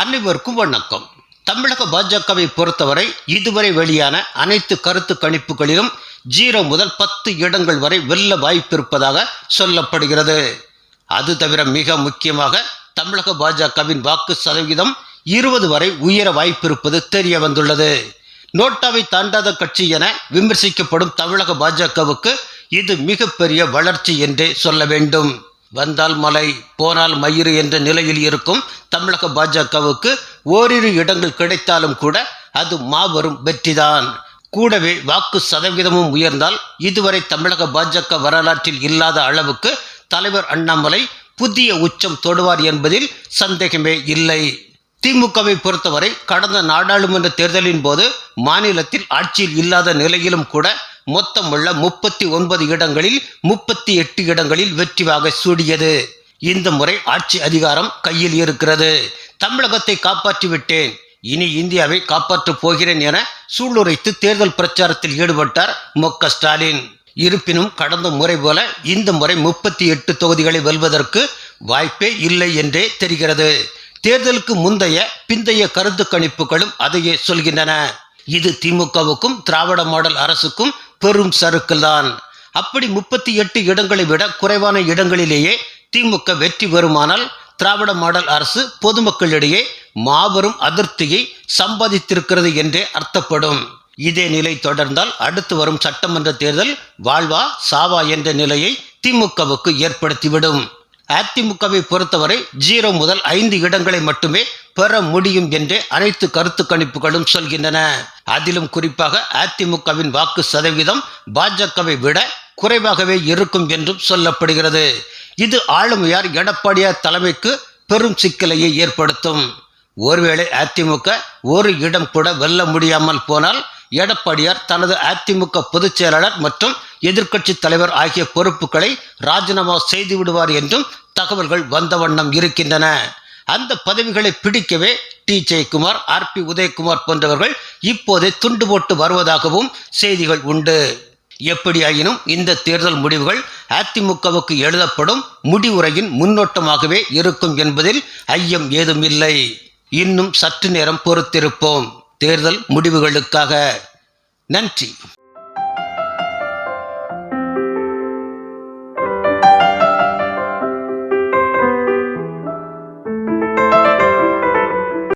அனைவருக்கும் வணக்கம். தமிழக பாஜகவை பொறுத்தவரை இதுவரை வெளியான அனைத்து கருத்து கணிப்புகளிலும் ஜீரோ முதல் பத்து இடங்கள் வரை வெல்ல வாய்ப்பிருப்பதாக சொல்லப்படுகிறது. அது தவிர மிக முக்கியமாக தமிழக பாஜகவின் வாக்கு சதவீதம் இருபது வரை உயர வாய்ப்பிருப்பது தெரிய வந்துள்ளது நோட்டாவை தாண்டாத கட்சி என விமர்சிக்கப்படும் தமிழக பாஜகவுக்கு இது மிகப்பெரிய வளர்ச்சி என்றே சொல்ல வேண்டும். வந்தால் மலை போனால் மயிறு என்ற நிலையில் இருக்கும் தமிழக பாஜகவுக்கு ஓரிரு இடங்கள் கிடைத்தாலும் கூட அது மாபெரும் வெற்றிதான். கூடவே வாக்கு சதவீதமும் உயர்ந்தால் இதுவரை தமிழக பாஜக வரலாற்றில் இல்லாத அளவுக்கு தலைவர் அண்ணாமலை புதிய உச்சம் தொடுவார் என்பதில் சந்தேகமே இல்லை. திமுகவை பொறுத்தவரை கடந்த நாடாளுமன்ற தேர்தலின் போது மாநிலத்தில் ஆட்சியில் இல்லாத நிலையிலும் கூட மொத்தமுள்ள முப்பத்தி ஒன்பது இடங்களில் முப்பத்தி எட்டு இடங்களில் வெற்றி வாகை சூடியது. இந்த முறை ஆட்சி அதிகாரம் கையில் இருக்கிறது. தமிழகத்தை காப்பாற்றிவிட்டேன் இனி இந்தியாவை காப்பாற்றப் போகிறேன் என சூளுரைத்து தேர்தல் பிரச்சாரத்தில் ஈடுபட்டார் மு ஸ்டாலின். இருப்பினும் கடந்த முறை போல இந்த முறை முப்பத்தி எட்டு தொகுதிகளை வெல்வதற்கு வாய்ப்பே இல்லை என்றே தெரிகிறது. தேர்தலுக்கு முந்தைய பிந்தைய கருத்து கணிப்புகளும் அதையே சொல்கின்றன. இது திமுகவுக்கும் திராவிட மாடல் அரசுக்கும் பெரும் சறுக்கல் தான் அப்படி முப்பத்தி எட்டு இடங்களை விட குறைவான இடங்களிலேயே திமுக வெற்றி பெறுமானால் திராவிட மாடல் அரசு பொதுமக்களிடையே மாபெரும் அதிருப்தியை சம்பாதித்திருக்கிறது என்றே அர்த்தப்படும். இதே நிலை தொடர்ந்தால் அடுத்து வரும் சட்டமன்ற தேர்தல் வாழ்வா சாவா என்ற நிலையை திமுகவுக்கு ஏற்படுத்திவிடும். அதிமுகவை பொறுத்தவரை ஜீரோ முதல் ஐந்து இடங்களை மட்டுமே பெற முடியும் என்றே அனைத்து கருத்து கணிப்புகளும் சொல்கின்றன. அதிலும் குறிப்பாக அதிமுகவின் வாக்கு சதவீதம் பாஜகவை விட குறைவாகவே இருக்கும் என்றும் சொல்லப்படுகிறது. இது ஆளுமையார் எடப்பாடியார் தலைமைக்கு பெரும் சிக்கலையை ஏற்படுத்தும். ஒருவேளை அதிமுக ஒரு இடம் கூட வெல்ல முடியாமல் போனால் எடப்பாடியார் தனது அதிமுக பொதுச் செயலாளர் மற்றும் எதிர்க்கட்சி தலைவர் ஆகிய பொறுப்புகளை ராஜினாமா செய்து விடுவார் என்றும் தகவல்கள் வந்த வண்ணம் இருக்கின்றன. அந்த பதவிகளை பிடிக்கவே D. Jayakumar R. B. Udhayakumar போன்றவர்கள் இப்போதே துண்டு போட்டு வருவதாகவும் செய்திகள் உண்டு. எப்படியாயினும் இந்த தேர்தல் முடிவுகள் அதிமுகவுக்கு எழுதப்படும் முடிவுரையின் முன்னோட்டமாகவே இருக்கும் என்பதில் ஐயம் ஏதும் இல்லை இன்னும் சற்று நேரம் பொறுத்திருப்போம். தேர்தல் முடிவுகளுக்காக. நன்றி.